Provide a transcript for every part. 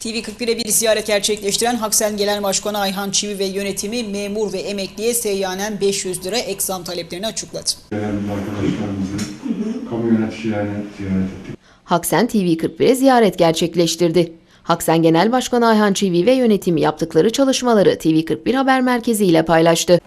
TV41'e bir ziyaret gerçekleştiren Haksen Genel Başkanı Ayhan Çivi ve yönetimi memur ve emekliye seyyanen 500 lira ek zam taleplerini açıkladı. Değerli arkadaşlarımızı, kamu yöneticilerini ziyaret ettik. Haksen TV41'e ziyaret gerçekleştirdi. Haksen Genel Başkanı Ayhan Çivi ve yönetimi yaptıkları çalışmaları TV41 Haber Merkezi ile paylaştı.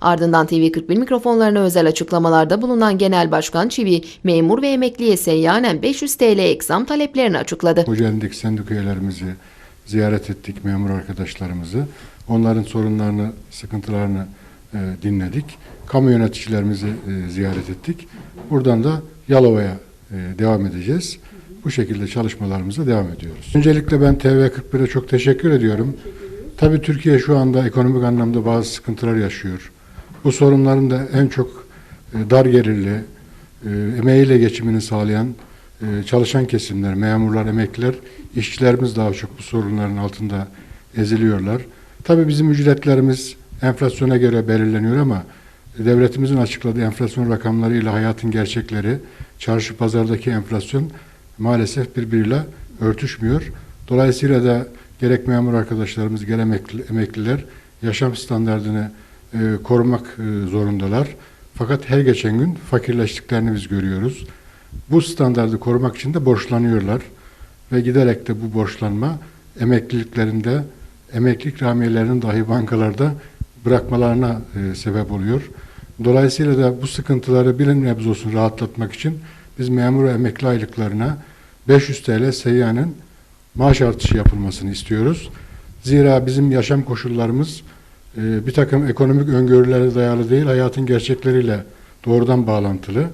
Ardından TV41 mikrofonlarına özel açıklamalarda bulunan Genel Başkan Çivi, memur ve emekliye seyyanen 500 TL ek zam taleplerini açıkladı. Kocaeli'ndeki sendika üyelerimizi ziyaret ettik, memur arkadaşlarımızı. Onların sorunlarını, sıkıntılarını e, dinledik. Kamu yöneticilerimizi e, ziyaret ettik. Buradan da Yalova'ya e, devam edeceğiz. Bu şekilde çalışmalarımıza devam ediyoruz. Öncelikle ben TV41'e çok teşekkür ediyorum. Tabii Türkiye şu anda ekonomik anlamda bazı sıkıntılar yaşıyor. Bu sorunların da en çok e, dar gelirli, e, emeğiyle geçimini sağlayan e, çalışan kesimler, memurlar, emekliler, işçilerimiz daha çok bu sorunların altında eziliyorlar. Tabii bizim ücretlerimiz enflasyona göre belirleniyor ama devletimizin açıkladığı enflasyon rakamlarıyla hayatın gerçekleri, çarşı pazardaki enflasyon maalesef birbiriyle örtüşmüyor. Dolayısıyla da gerek memur arkadaşlarımız, gerek emekli- emekliler yaşam standartını e, korumak e, zorundalar. Fakat her geçen gün fakirleştiklerini biz görüyoruz. Bu standartı korumak için de borçlanıyorlar ve giderek de bu borçlanma emekliliklerinde emeklilik ikramiyelerinin dahi bankalarda bırakmalarına e, sebep oluyor. Dolayısıyla da bu sıkıntıları bir nebze olsun rahatlatmak için biz memur ve emekli aylıklarına 500 TL seyyanen maaş artışı yapılmasını istiyoruz. Zira bizim yaşam koşullarımız e, bir takım ekonomik öngörülere dayalı değil, hayatın gerçekleriyle doğrudan bağlantılı.